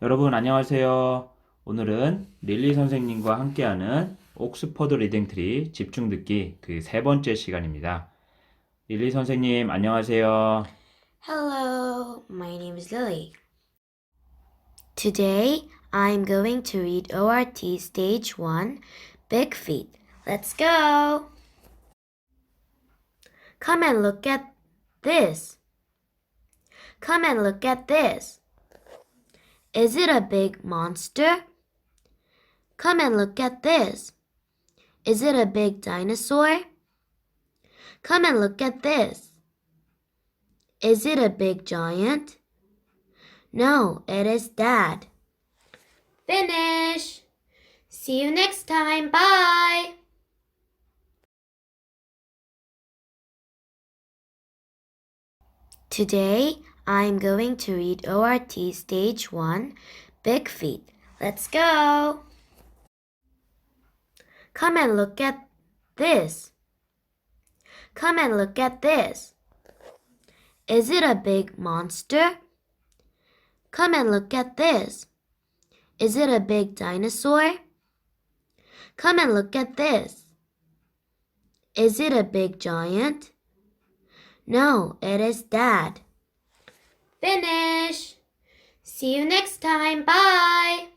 여러분 안녕하세요. 오늘은 릴리 선생님과 함께하는 옥스퍼드 리딩 트리 집중 듣기 그 세 번째 시간입니다. 릴리 선생님 안녕하세요. Hello, my name is Lily. Today I'm going to read ORT Stage 1 Big Feet. Let's go! Come and look at this. Come and look at this. Is it a big monster? Come and look at this. Is it a big dinosaur? Come and look at this. Is it a big giant? No, it is Dad. Finish. See you next time. Bye. Today I'm going to read ORT Stage 1 Big Feet. Let's go. Come and look at this. Come and look at this. Is it a big monster? Come and look at this. Is it a big dinosaur? Come and look at this. Is it a big giant? No, it is Dad. Finish. See you next time. Bye.